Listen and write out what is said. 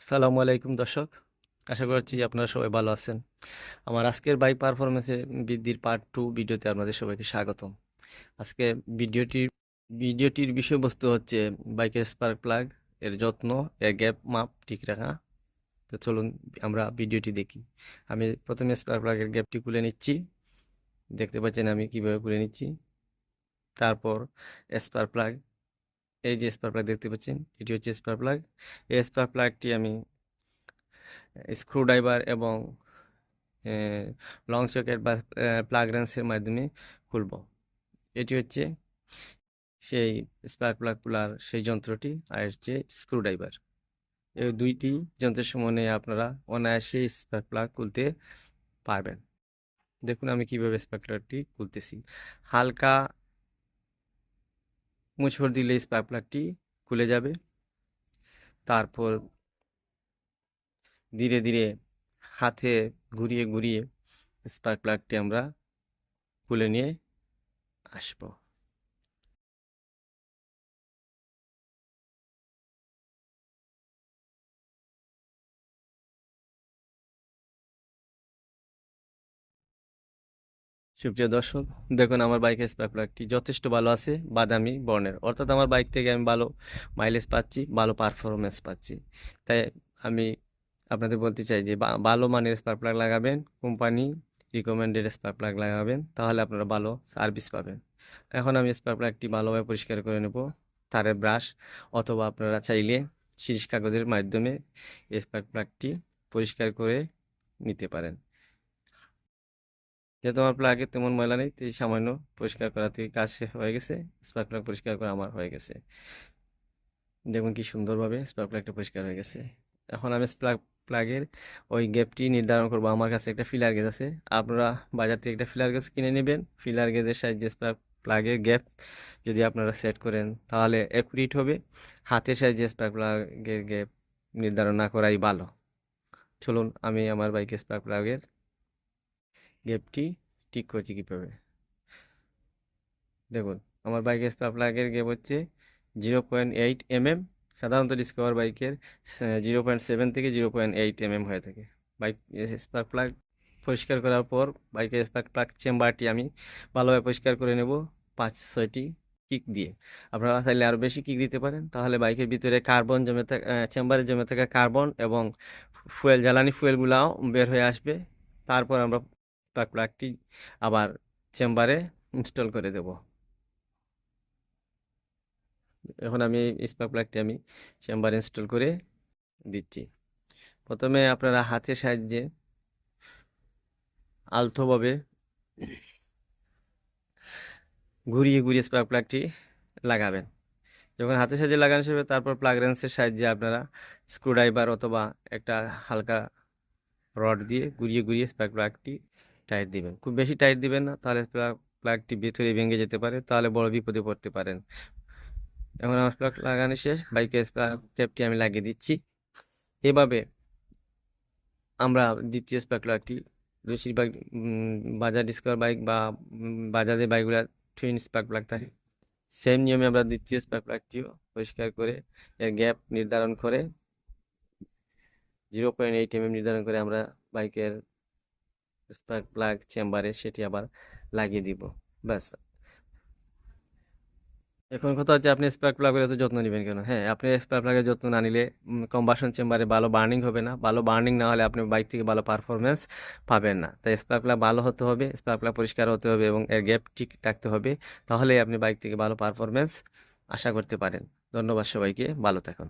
আসসালামু আলাইকুম দর্শক। আশা করছি আপনারা সবাই ভালো আছেন। আমার আজকের বাইক পারফরমেন্সে বৃদ্ধির পার্ট টু ভিডিওতে আপনাদের সবাইকে স্বাগতম। আজকে ভিডিওটির ভিডিওটির বিষয়বস্তু হচ্ছে বাইকের স্পার্ক প্লাগ এর যত্ন এর গ্যাপ মাপ ঠিক রাখা। তো চলুন আমরা ভিডিওটি দেখি। আমি প্রথমে স্পার্ক প্লাগের গ্যাপটি খুলে নিচ্ছি। দেখতে পাচ্ছেন আমি কীভাবে খুলে নিচ্ছি। তারপর স্পার্ক প্লাগ এই যে স্পার প্লাগ দেখতে পাচ্ছেন, এটি হচ্ছে স্পার প্লাগ এই স্পার প্লাগটি আমি স্ক্রুড্রাইভার এবং লং সকেট বা প্লাগ রেন্সের মাধ্যমে খুলব। এটি হচ্ছে সেই স্পার্ক প্লাগ খোলার সেই যন্ত্রটি, আর হচ্ছে স্ক্রুড্রাইভার এই দুইটি যন্ত্রের সমন্বয়ে আপনারা অনায়াসে স্পার্ক প্লাগ খুলতে পারবেন। দেখুন আমি কীভাবে স্পার্ক প্লাগটি খুলতেছি। হালকা মুছড় দিলে স্পার্ক খুলে যাবে। তারপর ধীরে ধীরে হাতে ঘুরিয়ে ঘুরিয়ে স্পার্ক আমরা খুলে নিয়ে আসব। সুপ্রিয় দর্শক, দেখুন আমার বাইকের স্পার্ক প্লাগটি যথেষ্ট ভালো আছে, বাদামি বর্ণের। অর্থাৎ আমার বাইক থেকে আমি ভালো মাইলেজ পাচ্ছি, ভালো পারফরমেন্স পাচ্ছি। তাই আমি আপনাদের বলতে চাই যে ভালো মানের স্পার্ক প্লাগ লাগাবেন কোম্পানি রিকমেন্ডেড স্পার্ক প্লাগ লাগাবেন, তাহলে আপনারা ভালো সার্ভিস পাবেন। এখন আমি স্পার্ক প্লাগটি ভালোভাবে পরিষ্কার করে নেব, তারের ব্রাশ অথবা আপনারা চাইলে শিরিষ কাগজের মাধ্যমে স্পার্ক প্লাগটি পরিষ্কার করে নিতে পারেন। যেহেতু আমার প্লাগে তেমন ময়লা নেই তাই সামান্য পরিষ্কার করা থেকে কাজ হয়ে গেছে স্পার্ক প্লাগ পরিষ্কার করা আমার হয়ে গেছে। দেখুন কি সুন্দরভাবে স্পার্ক প্লাগটা পরিষ্কার হয়ে গেছে। এখন আমি স্পার্ক প্লাগের ওই গ্যাপটি নির্ধারণ করব। আমার কাছে একটা ফিলার গেজ আছে। আপনারা বাজার থেকে একটা ফিলার গেজ কিনে নেবেন। ফিলার গেজের সাহায্যে স্পার্ক প্লাগের গ্যাপ যদি আপনারা সেট করেন, তাহলে অ্যাকুরেট হবে। হাতের সাহায্যে স্পার্ক প্লাগের গ্যাপ নির্ধারণ না করাই ভালো। চলুন, আমি আমার বাইকের স্পার্ক প্লাগের গ্যাপটি ঠিক করছি কীভাবে? দেখুন, আমার বাইকের স্পার্ক প্লাগের গ্যাপ হচ্ছে জিরো পয়েন্ট এইট এমএম সাধারণত ডিসকভার বাইকের জিরো পয়েন্ট সেভেন থেকে জিরো পয়েন্ট এইট এমএম হয়ে থাকে। বাইক স্পার্ক প্লাগ পরিষ্কার করার পর বাইকের স্পার্ক প্লাগ চেম্বারটি আমি ভালোভাবে পরিষ্কার করে নেব পাঁচ ছয়টি কিক দিয়ে। আপনারা চাইলে আরও বেশি কিক দিতে পারেন। তাহলে বাইকের ভিতরে কার্বন জমে থাকা চেম্বারে জমে থাকা কার্বন এবং ফুয়েল জ্বালানি ফুয়েলগুলাও বের হয়ে আসবে। তারপর আমরা স্পার্ক প্লাগটি আবার চেম্বারে ইনস্টল করে দেব। এখন আমি স্পার্ক প্লাগটি আমি চেম্বারে ইনস্টল করে দিচ্ছি। প্রথমে আপনারা হাতের সাহায্যে আলতোভাবে ঘুরিয়ে ঘুরিয়ে স্পার্ক প্লাগটি লাগাবেন। যখন হাতের সাহায্যে লাগানো হবে, তারপর প্লাগ রেন্সের সাহায্যে আপনারা স্ক্রুড্রাইভার অথবা একটা হালকা রড দিয়ে ঘুরিয়ে ঘুরিয়ে স্পার্ক প্লাগটি টাইট দিবেন। খুব বেশি টাইট দিবেন না তাহলে প্লাগ প্লাগটি ভেতরে ভেঙে যেতে পারে তাহলে বড় বিপদে পড়তে পারেন। এখন আমার প্লাগ লাগানো শেষ বাইকের স্পার্ক টেপটি আমি লাগিয়ে দিচ্ছি। এভাবে আমরা দ্বিতীয় স্পার্ক প্লাগটি বেশিরভাগ বাজার ডিসকভার বাইক বা উম, বাজাজের বাইকগুলো টুইন স্পার্ক প্লাগ থাকে। সেম নিয়মে আমরা দ্বিতীয় স্পার্ক প্লাগটিও পরিষ্কার করে এর গ্যাপ নির্ধারণ করে জিরো পয়েন্ট এইট এমএম নির্ধারণ করে আমরা বাইকের স্পার্ক প্লাগ চেম্বারে সেটি আবার লাগিয়ে দিব, ব্যাস। এখন কথা হচ্ছে আপনি স্পার্ক প্লাগের এত যত্ন নেবেন কেন? হ্যাঁ আপনি স্পার্ক প্লাগের যত্ন না নিলে কম্বাসন চেম্বারে ভালো বার্নিং হবে না। ভালো বার্নিং না হলে আপনি বাইক থেকে ভালো পারফরমেন্স পাবেন না। তাই স্পার্ক প্লাগ ভালো হতে হবে, স্পার্ক প্লাগ পরিষ্কার হতে হবে এবং এর গ্যাপ ঠিক থাকতে হবে। তাহলেই আপনি বাইক থেকে ভালো পারফরমেন্স আশা করতে পারেন। ধন্যবাদ সবাইকে, ভালো থাকুন।